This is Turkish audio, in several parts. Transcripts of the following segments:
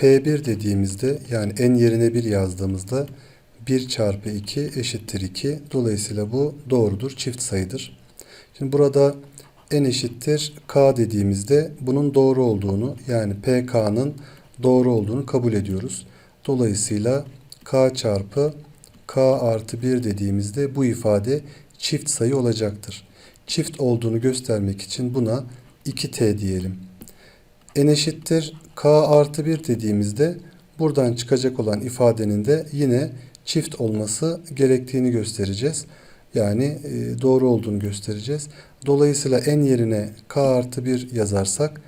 P1 dediğimizde yani n yerine 1 yazdığımızda 1 çarpı 2 eşittir 2. Dolayısıyla bu doğrudur, çift sayıdır. Şimdi burada n eşittir k dediğimizde bunun doğru olduğunu yani pk'nın doğru olduğunu kabul ediyoruz. Dolayısıyla k çarpı k artı 1 dediğimizde bu ifade çift sayı olacaktır. Çift olduğunu göstermek için buna 2t diyelim. n eşittir k artı 1 dediğimizde buradan çıkacak olan ifadenin de yine çift olması gerektiğini göstereceğiz. Yani e, doğru olduğunu göstereceğiz. Dolayısıyla n yerine k artı 1 yazarsak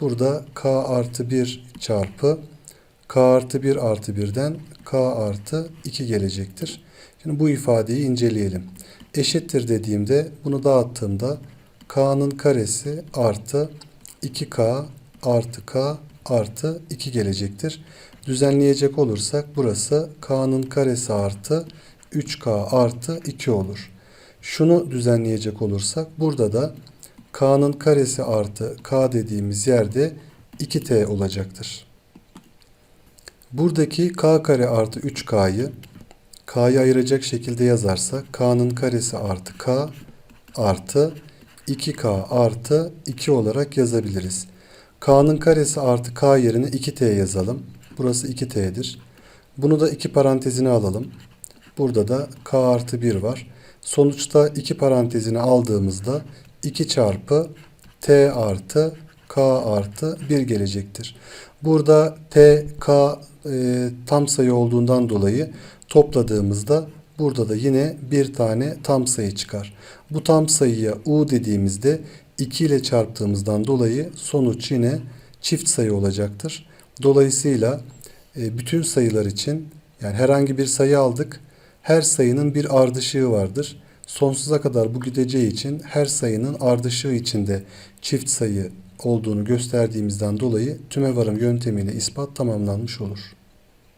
burada k artı 1 çarpı k artı 1 artı 1'den k artı 2 gelecektir. Şimdi bu ifadeyi inceleyelim. Eşittir dediğimde bunu dağıttığımda k'nın karesi artı 2k artı k artı 2 gelecektir. Düzenleyecek olursak burası k'nın karesi artı 3k artı 2 olur. Şunu düzenleyecek olursak burada da k'nın karesi artı k dediğimiz yerde 2t olacaktır. Buradaki k kare artı 3k'yı k'yı ayıracak şekilde yazarsak k'nın karesi artı k artı 2k artı 2 olarak yazabiliriz. K'nın karesi artı k yerine 2t yazalım. Burası 2t'dir. Bunu da iki parantezine alalım. Burada da k artı 1 var. Sonuçta iki parantezini aldığımızda 2 çarpı t artı k artı 1 gelecektir. Burada t, k e, tam sayı olduğundan dolayı topladığımızda burada da yine bir tane tam sayı çıkar. Bu tam sayıya u dediğimizde 2 ile çarptığımızdan dolayı sonuç yine çift sayı olacaktır. Dolayısıyla e, bütün sayılar için yani herhangi bir sayı aldık. Her sayının bir ardışığı vardır. Sonsuza kadar bu gideceği için her sayının ardışığı içinde çift sayı olduğunu gösterdiğimizden dolayı tümevarım yöntemiyle ispat tamamlanmış olur.